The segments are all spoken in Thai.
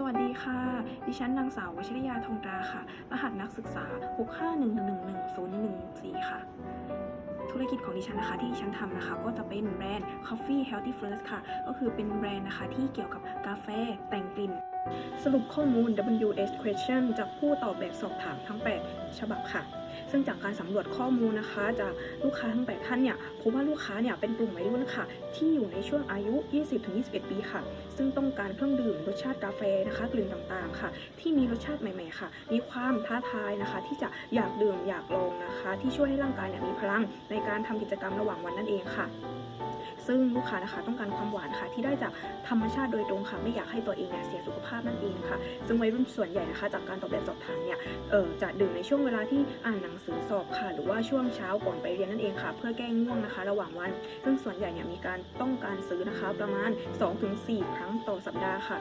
สวัสดีค่ะ ดิฉันนางสาววชิรยาทงตราค่ะ รหัสนักศึกษา 651111014 ค่ะ ธุรกิจของดิฉันนะคะที่ดิฉันทำนะคะ ก็จะเป็นแบรนด์ Coffee Healthy First ค่ะ ก็คือเป็นแบรนด์นะคะที่เกี่ยวกับกาแฟแต่งกลิ่น สรุปข้อมูล WS Question จากผู้ตอบแบบสอบถามทั้ง 8 ฉบับค่ะ ซึ่งจากการสำรวจข้อมูลนะคะ จากลูกค้าทั้ง8ท่านเนี่ยพบว่าลูกค้าเนี่ยเป็นกลุ่มวัยรุ่นค่ะ ที่อยู่ในช่วงอายุ 20-21 ปีค่ะ ซึ่งต้องการเครื่องดื่มรสชาติกาแฟนะคะ กลิ่นต่างๆค่ะ ที่มีรสชาติใหม่ ๆค่ะ มีความท้าทายนะคะ ที่จะอยากดื่มอยากลองนะคะ ที่ช่วยให้ร่างกายเนี่ยมีพลังในการทำกิจกรรมระหว่างวันนั่นเองค่ะซึ่งลูกค้านะคะต้องการความหวานค่ะที่ได้จากธรรมชาติโดยตรงค่ะไม่อยากให้ตัวเองเนี่ยเสียสุขภาพนั่นเองค่ะ ซึ่งวัยรุ่นส่วนใหญ่นะคะ จากการตอบแบบสอบถามเนี่ยเออจะดื่มในช่วงเวลาที่อ่านหนังสือสอบค่ะ หรือว่าช่วงเช้าก่อนไปเรียนนั่นเองค่ะ เพื่อแก้ง่วงนะคะ ระหว่างวัน ซึ่งส่วนใหญ่เนี่ยมีการต้องการซื้อนะคะ ประมาณ 2-4 ครั้งต่อสัปดาห์ค่ะ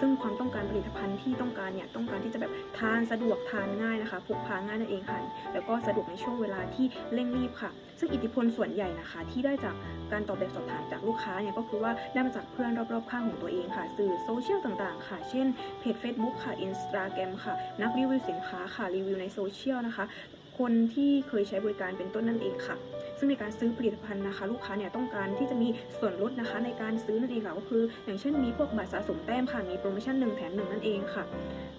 ซึ่งความต้องการผลิตภัณฑ์ที่ต้องการเนี่ยต้องการที่จะแบบทานสะดวกทานง่ายนะคะพกพาง่ายนั่นเองค่ะ แล้วก็สะดวกในช่วงเวลาที่เร่งรีบค่ะ ซึ่งอิทธิพลส่วนใหญ่นะคะ ที่ได้จากการตอบแบบสอบถามจากลูกค้าเนี่ยก็คือว่าได้มาจากเพื่อนรอบๆข้างของตัวเองค่ะ สื่อโซเชียลต่างๆ ค่ะ เช่นเพจ Facebook ค่ะ Instagram ค่ะ นักรีวิวสินค้าค่ะรีวิวในโซเชียลนะคะ คนที่เคยใช้บริการเป็นต้นนั่นเองค่ะ ซึ่งในการซื้อผลิตภัณฑ์นะคะ ลูกค้าเนี่ยต้องการที่จะมีส่วนลดนะคะ ในการซื้อนั่นเองค่ะก็คือ อย่างเช่นมีพวกบัตรสะสมแต้มค่ะมีโปรโมชั่น1แถม1นั่นเองค่ะ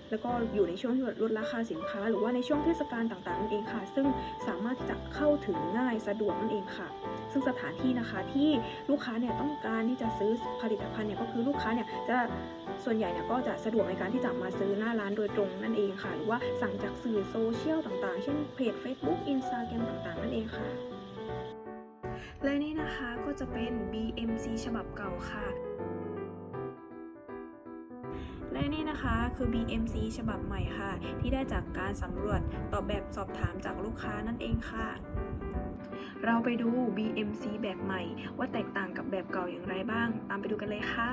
แล้วก็อยู่ในช่วงที่ลดราคาสินค้า หรือว่าในช่วงเทศกาลต่างๆนั่นเองค่ะ ซึ่งสามารถที่จะเข้าถึงง่ายสะดวกนั่นเองค่ะ ซึ่งสถานที่นะคะที่ลูกค้าเนี่ยต้องการที่จะซื้อผลิตภัณฑ์เนี่ยก็คือลูกค้าเนี่ยจะส่วนใหญ่เนี่ยก็จะสะดวกในการที่จะมาซื้อหน้าร้านโดยตรงนั่นเองค่ะ หรือว่าสั่งจากสื่อโซเชียลต่างๆ เช่นเพจ Facebook Instagram ต่างๆ นั่นเองค่ะ และนี่นะคะก็จะเป็น BMC ฉบับเก่าค่ะและนี่นะคะคือ BMC ฉบับใหม่ค่ะ ที่ได้จากการสำรวจตอบแบบสอบถามจากลูกค้านั่นเองค่ะ เราไปดู BMC แบบใหม่ ว่าแตกต่างกับแบบเก่าอย่างไรบ้าง ตามไปดูกันเลยค่ะ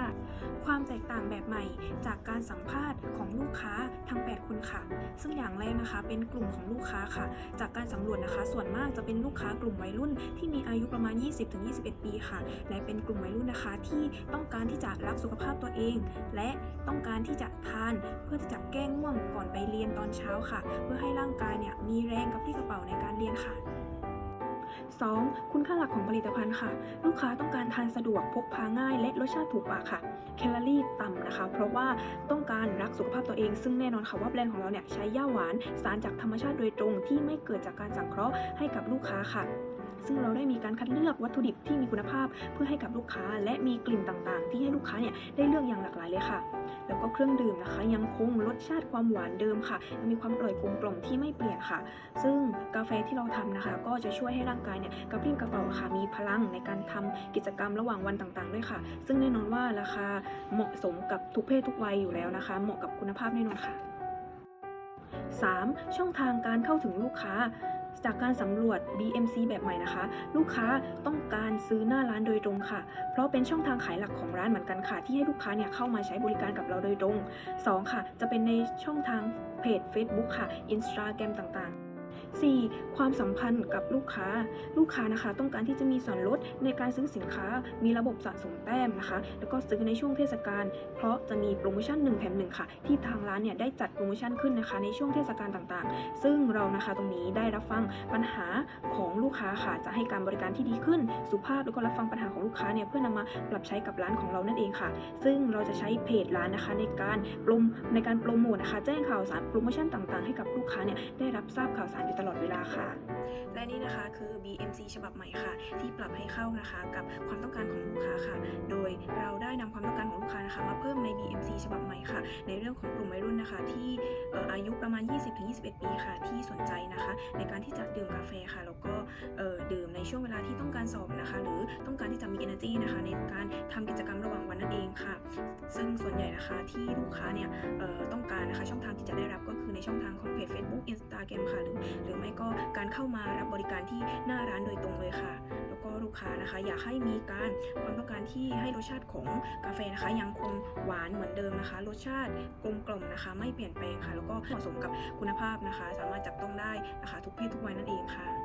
ความแตกต่างแบบใหม่จากการสัมภาษณ์ของลูกค้าทั้ง 8 คนค่ะ ซึ่งอย่างแรกนะคะ เป็นกลุ่มของลูกค้าค่ะ จากการสำรวจนะคะ ส่วนมากจะเป็นลูกค้ากลุ่มวัยรุ่น ที่มีอายุประมาณ 20-21 ปีค่ะ และเป็นกลุ่มวัยรุ่นนะคะ ที่ต้องการที่จะรักสุขภาพตัวเอง และต้องการที่จะทานเพื่อที่จะแก้ง่วงก่อนไปเรียนตอนเช้าค่ะ เพื่อให้ร่างกายเนี่ยมีแรงกับที่กระเป๋าในการเรียนค่ะ 2. คุณค่าหลักของผลิตภัณฑ์ค่ะ ลูกค้าต้องการทานสะดวกพกพาง่าย และรสชาติถูกปากค่ะ แคลอรี่ต่ำนะคะ เพราะว่าต้องการรักสุขภาพตัวเอง ซึ่งแน่นอนค่ะว่าแบรนด์ของเราเนี่ยใช้ย่าหวาน สารจากธรรมชาติโดยตรงที่ไม่เกิดจากการสังเคราะห์ให้กับลูกค้าค่ะ ซึ่งเราได้มีการคัดเลือกวัตถุดิบที่มีคุณภาพเพื่อให้กับลูกค้า และมีกลิ่นต่างๆ ที่ให้ลูกค้าเนี่ยได้เลือกอย่างหลากหลายเลยค่ะ แล้วก็เครื่องดื่มนะคะ ยังคงรสชาติความหวานเดิมค่ะยังมีความอร่อยกลมกล่อมที่ไม่เปลี่ยนค่ะ ซึ่งกาแฟที่เราทำนะคะ ก็จะช่วยให้ร่างกายเนี่ยกระปรี้กระเป๋าค่ะมีพลังในการทำกิจกรรมระหว่างวันต่างๆด้วยค่ะ ซึ่งแน่นอนว่าราคาเหมาะสมกับทุกเพศทุกวัยอยู่แล้วนะคะ เหมาะกับคุณภาพแน่นอนค่ะ 3. ช่องทางการเข้าถึงลูกค้า จากการสำรวจ BMC แบบใหม่นะคะ ลูกค้าต้องการซื้อหน้าร้านโดยตรงค่ะ เพราะเป็นช่องทางขายหลักของร้านเหมือนกันค่ะ ที่ให้ลูกค้าเนี่ยเข้ามาใช้บริการกับเราโดยตรง 2. ค่ะ จะเป็นในช่องทางเพจ Facebook ค่ะ Instagram ต่างๆ 4. ความสัมพันธ์กับลูกค้า ลูกค้านะคะ ต้องการที่จะมีส่วนลดในการซื้อสินค้า มีระบบสะสมแต้มนะคะ แล้วก็ซื้อในช่วงเทศกาล เพราะจะมีโปรโมชั่น1แถม1ค่ะ ที่ทางร้านเนี่ยได้จัดโปรโมชั่นขึ้นนะคะ ในช่วงเทศกาลต่างๆ ซึ่งเรานะคะตรงนี้ได้รับฟังปัญหาของลูกค้าค่ะ จะให้การบริการที่ดีขึ้น สุภาพแล้วก็รับฟังปัญหาของลูกค้าเนี่ยเพื่อนำมาปรับใช้กับร้านของเรานั่นเองค่ะ ซึ่งเราจะใช้เพจร้านนะคะในการโปรมในการโปรโมทนะคะ แจ้งข่าวสารโปรโมชั่นต่างๆ ให้กับลูกค้าเนี่ยได้รับทราบข่าวสารอยู่ตลอดเวลาค่ะ และนี่นะคะคือ BMC ฉบับใหม่ค่ะ ที่ปรับให้เข้านะคะกับความต้องการของลูกค้าค่ะ โดยเราได้นำความต้องการของลูกค้านะคะมาเพิ่มใน BMC ฉบับใหม่ค่ะ ในเรื่องของกลุ่มวัยรุ่นนะคะ ที่อายุประมาณ 20-21 ปีค่ะ ที่สนใจนะคะ ในการที่จะดื่มกาแฟค่ะแล้วก็ดื่มในช่วงเวลาที่ต้องการสอบนะคะ หรือต้องการที่จะมี energy นะคะ ในการทำกิจกรรมระหว่างวันนั่นเองค่ะ ซึ่งส่วนใหญ่นะคะที่ลูกค้าเนี่ยต้อง นะคะ ช่องทางที่จะได้รับก็คือในช่องทางของเพจ Facebook Instagram ค่ะหรือหรือไม่ก็การเข้ามารับบริการที่หน้าร้านโดยตรงเลยค่ะ แล้วก็ลูกค้านะคะ อยากให้มีการความต้องการที่ให้รสชาติของกาแฟนะคะ ยังคงหวานเหมือนเดิมนะคะ รสชาติกลมกล่อมนะคะ ไม่เปลี่ยนแปลงค่ะ แล้วก็เหมาะสมกับคุณภาพนะคะ สามารถจับต้องได้นะคะ ทุกเพศทุกวัยนั่นเองค่ะ